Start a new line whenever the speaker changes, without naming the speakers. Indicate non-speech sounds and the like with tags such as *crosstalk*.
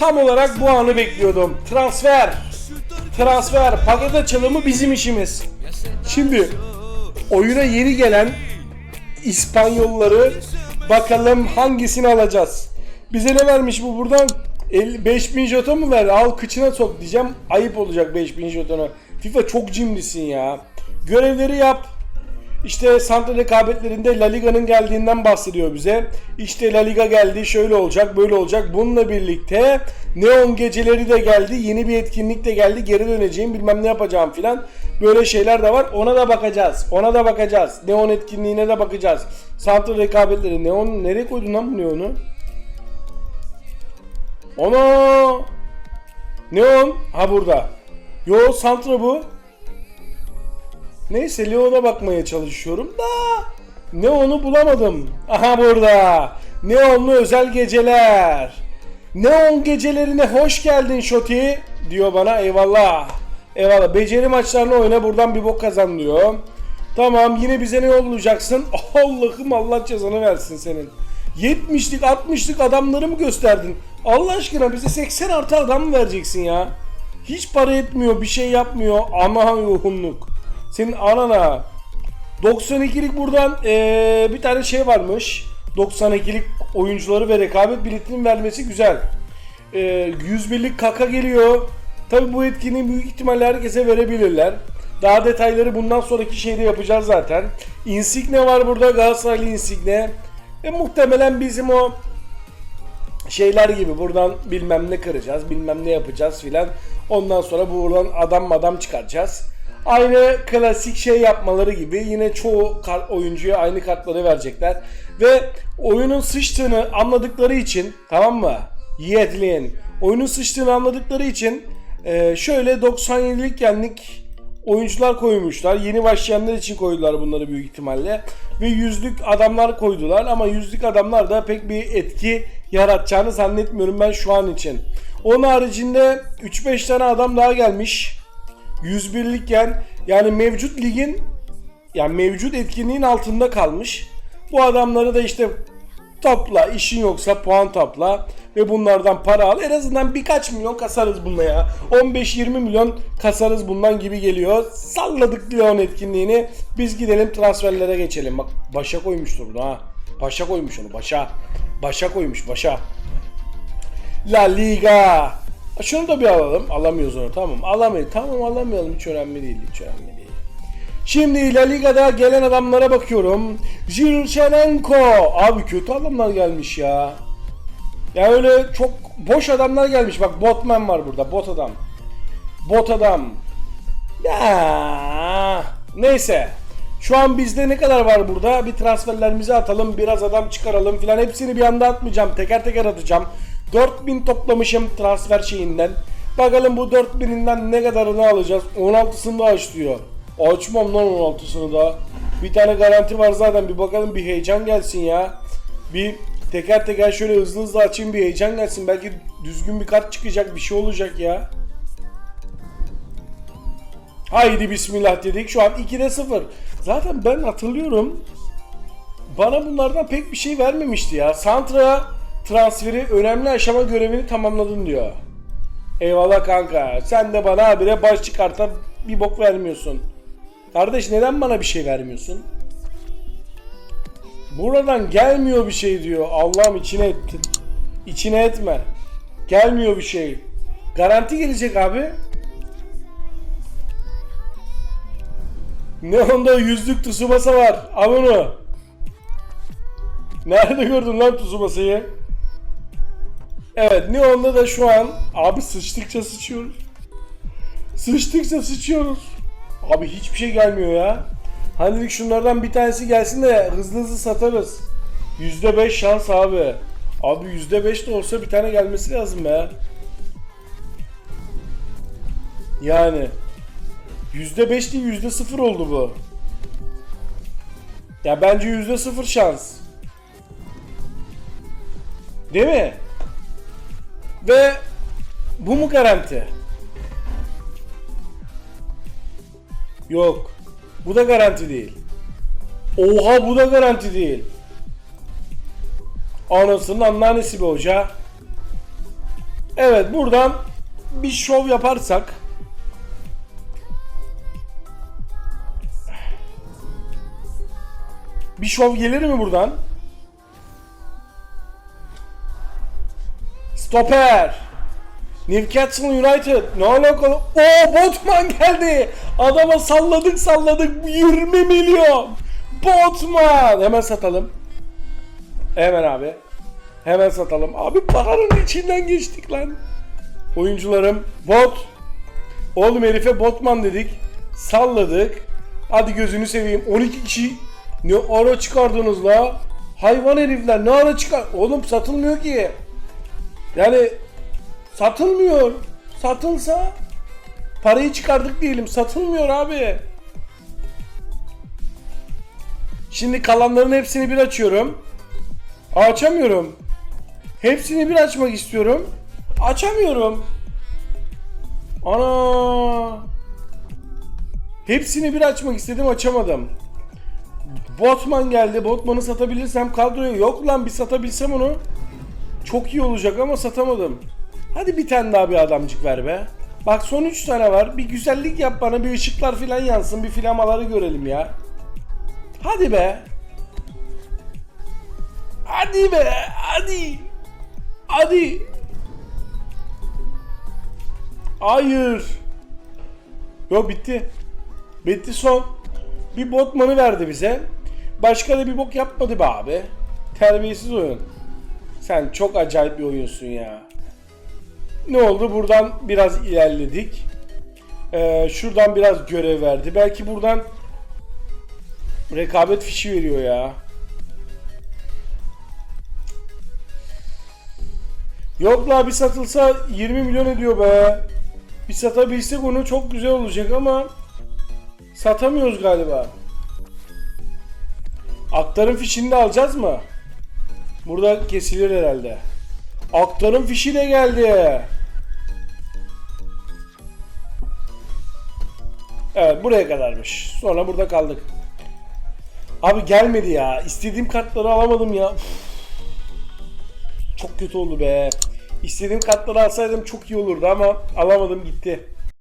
Tam olarak bu anı bekliyordum. Transfer. Transfer. Paket açılımı bizim işimiz. Şimdi oyuna yeni gelen İspanyolları bakalım hangisini alacağız. Bize ne vermiş bu buradan? 50 5000 jeton mu ver? Al kıçına sok diyeceğim. Ayıp olacak 5000 jetonu. FIFA çok cimrisin ya. Görevleri yap. İşte santra rekabetlerinde La Liga'nın geldiğinden bahsediyor bize. İşte La Liga geldi, şöyle olacak, böyle olacak. Bununla birlikte Neon geceleri de geldi, yeni bir etkinlik de geldi. Geri döneceğim, bilmem ne yapacağım filan. Böyle şeyler de var. Ona da bakacağız. Ona da bakacağız. Neon etkinliğine de bakacağız. Santra rekabetleri. Neon nereye koydun lan bu Neon'u? Ana! Neon ha burada. Yo Santra bu. Neyse Leon'a bakmaya çalışıyorum da Neon'u bulamadım. Aha burada. Neon'lu özel geceler. Neon gecelerine hoş geldin Şoti diyor bana eyvallah. Eyvallah. Beceri maçlarını oyna buradan bir bok kazan diyor. Tamam yine bize ne yollayacaksın? *laughs* Allah'ım Allah cezanı versin senin. 70'lik 60'lık adamları mı gösterdin? Allah aşkına bize 80 artı adam mı vereceksin ya? Hiç para etmiyor, bir şey yapmıyor. Ama yoğunluk. Senin anana. 92'lik buradan eee, bir tane şey varmış. 92'lik oyuncuları ve rekabet biletinin vermesi güzel. Eee 101'lik kaka geliyor. Tabi bu etkinliği büyük ihtimalle herkese verebilirler. Daha detayları bundan sonraki şeyde yapacağız zaten. Insigne var burada Galatasaraylı Insigne. Ve muhtemelen bizim o şeyler gibi buradan bilmem ne kıracağız, bilmem ne yapacağız filan. Ondan sonra buradan adam adam çıkaracağız. Aynı klasik şey yapmaları gibi yine çoğu oyuncuya aynı kartları verecekler. Ve oyunun sıçtığını anladıkları için tamam mı? Yiğitliğin. Oyunun sıçtığını anladıkları için e, şöyle 97'lik yenlik oyuncular koymuşlar. Yeni başlayanlar için koydular bunları büyük ihtimalle. Ve yüzlük adamlar koydular ama yüzlük adamlar da pek bir etki yaratacağını zannetmiyorum ben şu an için. Onun haricinde 3-5 tane adam daha gelmiş. 101'likken yani mevcut ligin yani mevcut etkinliğin altında kalmış. Bu adamları da işte topla işin yoksa puan topla ve bunlardan para al. En azından birkaç milyon kasarız bununla ya. 15-20 milyon kasarız bundan gibi geliyor. Salladık Leon etkinliğini. Biz gidelim transferlere geçelim. Bak başa koymuştur bunu ha. Başa koymuş onu başa. Başa koymuş başa. La Liga. Şunu da bir alalım. Alamıyoruz onu tamam. Alamayız. Tamam alamayalım. Hiç önemli değil. Hiç önemli değil. Şimdi La Liga'da gelen adamlara bakıyorum. Jirchenko. Abi kötü adamlar gelmiş ya. Ya öyle çok boş adamlar gelmiş. Bak Botman var burada. Bot adam. Bot adam. Ya neyse. Şu an bizde ne kadar var burada? Bir transferlerimizi atalım, biraz adam çıkaralım filan. Hepsini bir anda atmayacağım. Teker teker atacağım. 4000 toplamışım transfer şeyinden. Bakalım bu 4000'inden ne kadarını alacağız? 16'sını da aç diyor. Açmam lan 16'sını da. Bir tane garanti var zaten. Bir bakalım bir heyecan gelsin ya. Bir teker teker şöyle hızlı hızlı açayım bir heyecan gelsin. Belki düzgün bir kart çıkacak bir şey olacak ya. Haydi bismillah dedik. Şu an 2'de 0. Zaten ben hatırlıyorum. Bana bunlardan pek bir şey vermemişti ya. Santra transferi önemli aşama görevini tamamladın diyor. Eyvallah kanka. Sen de bana habire baş çıkartan bir bok vermiyorsun. Kardeş neden bana bir şey vermiyorsun? Buradan gelmiyor bir şey diyor. Allah'ım içine ettin. İçine etme. Gelmiyor bir şey. Garanti gelecek abi. Ne onda yüzlük Tsubasa var. Al onu. Nerede gördün lan Tsubasa'yı? Evet Neon'da da şu an abi sıçtıkça sıçıyoruz. Sıçtıkça sıçıyoruz. Abi hiçbir şey gelmiyor ya. Hani dedik şunlardan bir tanesi gelsin de hızlı hızlı satarız. %5 şans abi. Abi %5 de olsa bir tane gelmesi lazım be. Yani. %5 değil %0 oldu bu. Ya bence %0 şans. Değil mi? Ve bu mu garanti? Yok. Bu da garanti değil. Oha bu da garanti değil. Anasının anneannesi be hoca. Evet buradan bir şov yaparsak Bir şov gelir mi buradan? Stoper. Newcastle United. Ne alakalı? Oo Botman geldi. Adama salladık salladık 20 milyon. Botman. Hemen satalım. Hemen abi. Hemen satalım. Abi paranın içinden geçtik lan. Oyuncularım bot. Oğlum herife botman dedik. Salladık. Hadi gözünü seveyim. 12 kişi ne ara çıkardınız la? Hayvan herifler ne ara çıkar? Oğlum satılmıyor ki. Yani satılmıyor. Satılsa parayı çıkardık diyelim. Satılmıyor abi. Şimdi kalanların hepsini bir açıyorum. Açamıyorum. Hepsini bir açmak istiyorum. Açamıyorum. Ana. Hepsini bir açmak istedim açamadım. Botman geldi. Botman'ı satabilirsem kadroya yok lan bir satabilsem onu. Çok iyi olacak ama satamadım. Hadi bir tane daha bir adamcık ver be. Bak son 3 tane var. Bir güzellik yap bana. Bir ışıklar filan yansın. Bir flamaları görelim ya. Hadi be. Hadi be. Hadi. Hadi. Hayır. Yok bitti. Bitti son. Bir botmanı verdi bize. Başka da bir bok yapmadı be abi. Terbiyesiz oyun. Sen çok acayip bir oyunsun ya. Ne oldu? Buradan biraz ilerledik. Ee, şuradan biraz görev verdi. Belki buradan rekabet fişi veriyor ya. Yok la bir satılsa 20 milyon ediyor be. Bir satabilsek onu çok güzel olacak ama satamıyoruz galiba. Aktarım fişini de alacağız mı? Burada kesilir herhalde. Aktarım fişi de geldi. Evet buraya kadarmış. Sonra burada kaldık. Abi gelmedi ya. İstediğim kartları alamadım ya. Üf. Çok kötü oldu be. İstediğim kartları alsaydım çok iyi olurdu ama alamadım gitti.